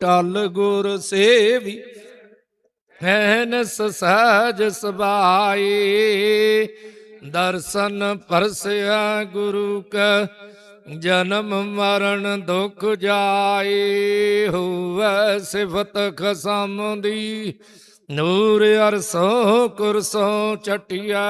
ਟਲ ਗੁਰ ਸੇਵੀ ਹੈਨਸ ਸਹਜ ਸਬਾਈ ਦਰਸ਼ਨ ਪਰਸਿਆ ਗੁਰੂ ਕਾ, ਜਨਮ ਮਰਨ ਦੁਖ ਜਾਏ। ਹੋਵੇ ਸਿਫਤ ਖਸਮ ਦੀ, ਨੂਰ ਅਰਸੋਂ ਕੁਰਸੋਂ ਚਟਿਆ।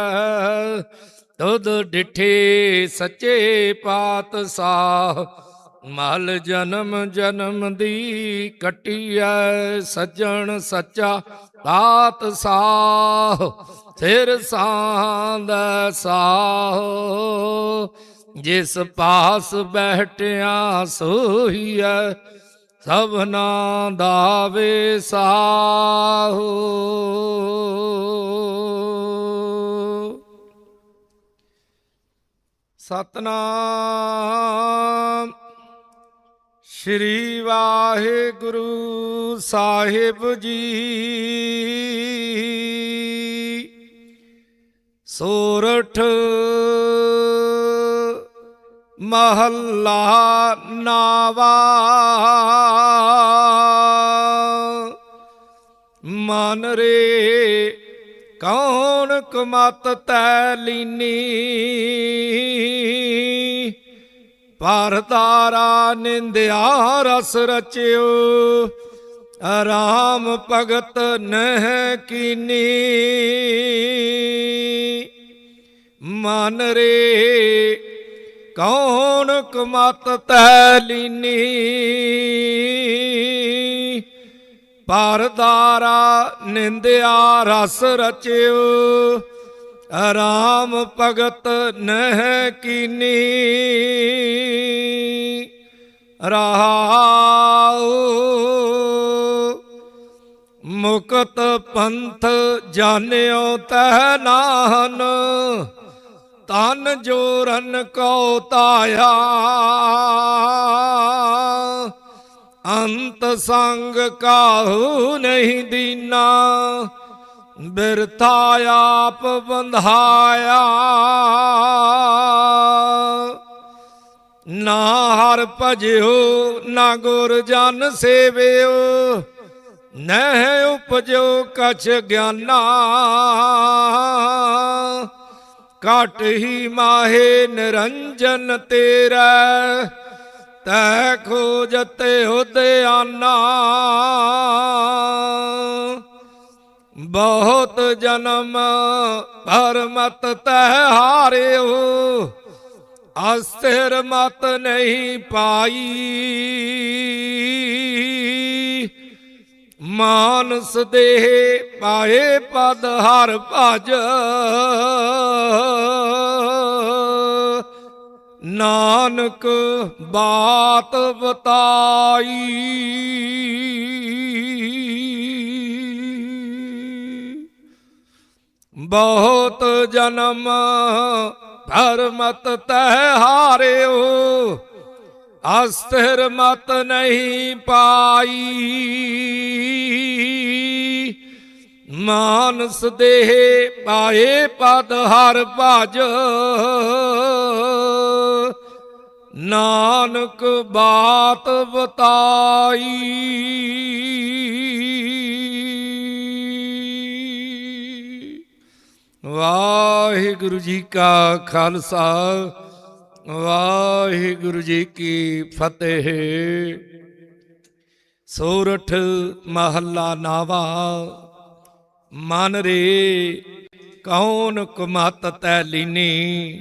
ਤੁਧ ਡਿਠੇ ਸੱਚੇ ਪਾਤਸ਼ਾਹ ਮਲ ਜਨਮ ਜਨਮ ਦੀ ਕਟਿਐ, ਸੱਜਣ ਸੱਚਾ ਤਾਤ ਸਾਹ ਸਿਰ ਸਾਂਦ ਸਾਹ। ਜਿਸ ਪਾਸ ਬਹਿਟਿਆ ਸੋਹੀਐ ਸਭਨਾ ਦਾ ਵੇ ਵਿਸਾਹੋ ਸਤਨਾਮ ਸ਼੍ਰੀ ਵਾਹਿਗੁਰੂ ਸਾਹਿਬ ਜੀ। ਸੋਰਠ ਮਹੱਲਾ ਨਾਵਾ। ਮਨ ਰੇ ਕੌਣ ਕਮਤ ਤੈ ਲੀਨੀ। ਪਰਦਾਰਾ ਨਿੰਦਿਆ ਰਸ ਰਚਿਓ। ਆਰਾਮ ਭਗਤ ਨਹਿ ਕੀਨੀ। ਮਨ ਰੇ ਕੌਣ ਕਮਤ ਤੈ ਲੀਨੀ। ਪਰਦਾਰਾ ਨਿੰਦਿਆ ਰਸ ਰਚਿਓ। ਰਾਮ ਭਗਤ ਨਹਿ ਕੀਨੀ। ਰਹਾਉ ਮੁਕਤ ਪੰਥ ਜਾਣਿਓ ਤਹ ਨਾਹਨ, ਤਨ ਜੋਰਨ ਕਉ ਤਾਇਆ। ਅੰਤ ਸੰਗ ਕਾਹੂ ਨਹੀਂ ਦੀਨਾ। ਬਿਰਥਾ ਆਪ ਬੰਧਾਇਆ। ਨਾ ਹਰ ਭਜਿਓ, ਨਾ ਗੁਰ ਜਨ ਸੇਵਿਓ, ਨਹਿ ਉਪਜੋ ਕਛ ਗਿਆਨਾ। ਕਟ ਹੀ ਮਾਹੇ ਨਿਰੰਜਨ ਤੇਰਾ, ਤੈ ਖੋਜਤੇ ਹੁਦਿਆਨਾ ਬਹੁਤ ਜਨਮ ਪਰਮਤ ਤੈ ਹਾਰਿਓ, ਅਸਥਿਰ ਮਤ ਨਹੀਂ ਪਾਈ। ਮਾਨਸ ਦੇਹ ਪਾਏ ਪਦ ਹਰ ਭਜ। ਨਾਨਕ ਬਾਤ ਬਤਾਈ ਬਹੁਤ ਜਨਮ ਧਰ ਭਰਮਤ ਤਹਿ ਹਾਰਿਓ, ਅਸਥਿਰ ਮਤ ਨਹੀਂ ਪਾਈ। ਮਾਨਸ ਦੇਹ ਪਾਏ ਪਦ ਹਰ ਭਜ, ਨਾਨਕ ਬਾਤ ਬਤਾਈ ਵਾਹਿਗੁਰੂ ਜੀ ਕਾ ਖਾਲਸਾ, ਵਾਹਿਗੁਰੂ ਜੀ ਕੀ ਫਤਿਹ। ਸੋਰਠ ਮਹੱਲਾ ਨਾਵਾ, ਮਨ ਰੇ ਕੌਣ ਕੁਮਤ ਤੈ ਲੀਨੀ?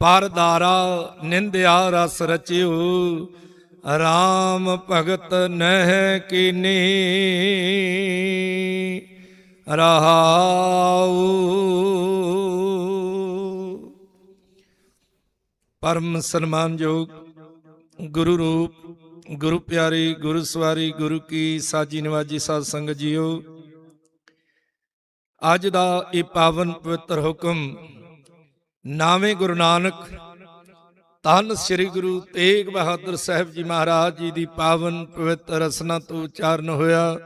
ਪਰਦਾਰਾ ਨਿੰਦਿਆ ਰਸ ਰਚਿਓ, ਰਾਮ ਭਗਤ ਨਹਿ ਕੀਨੀ? ਰਹਾਉ। ਪਰਮ ਸਨਮਾਨਯੋਗ ਗੁਰੂ ਰੂਪ, ਗੁਰੂ ਪਿਆਰੀ, ਗੁਰੂ ਸਵਾਰੀ, ਗੁਰੂ ਕੀ ਸਾਜੀ ਨਿਵਾਜੀ ਸਾਧ ਸੰਗਤ ਜੀਓ, ਅੱਜ ਦਾ ਇਹ ਪਾਵਨ ਪਵਿੱਤਰ ਹੁਕਮ ਨਾਵੇਂ ਗੁਰੂ ਨਾਨਕ, ਧੰਨ ਸ੍ਰੀ ਗੁਰੂ ਤੇਗ ਬਹਾਦਰ ਸਾਹਿਬ ਜੀ ਮਹਾਰਾਜ ਜੀ ਦੀ ਪਾਵਨ ਪਵਿੱਤਰ ਰਸਨਾ ਤੋਂ ਉਚਾਰਨ ਹੋਇਆ।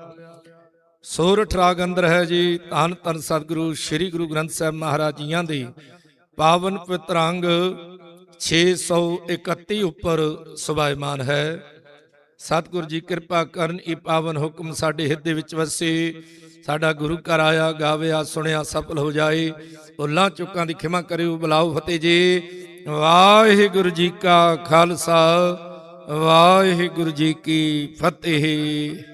ਸੋਰਠ ਰਾਗ ਅੰਦਰ ਹੈ ਜੀ, ਧੰਨ ਧੰਨ ਸਤਿਗੁਰੂ, ਸ੍ਰੀ ਗੁਰੂ ਗ੍ਰੰਥ ਸਾਹਿਬ ਮਹਾਰਾਜ ਜੀਆਂ ਦੇ। ਪਾਵਨ ਪਵਿੱਤਰ ਅੰਗ 631 ਉੱਪਰ ਸੁਭਾਇਮਾਨ ਹੈ। ਸਤਿਗੁਰੂ ਜੀ ਕਿਰਪਾ ਕਰਨ, ਇਹ ਪਾਵਨ ਹੁਕਮ ਸਾਡੇ ਹਿਰਦੇ ਵਿੱਚ ਵਸੇ। ਸਾਡਾ ਗੁਰੂ ਘਰ ਆਇਆ, ਗਾਵਿਆ, ਸੁਣਿਆ, ਸਫਲ ਹੋ ਜਾਏ। ਉਲਾਂ ਚੁੱਕਾਂ ਦੀ ਖਿਮਾ ਕਰਿਓ, ਬੁਲਾਓ ਫਤਿਹ ਜੀ ਵਾਹਿਗੁਰੂ ਜੀ ਕਾ ਖਾਲਸਾ, ਵਾਹਿਗੁਰੂ ਜੀ ਕੀ ਫਤਿਹ।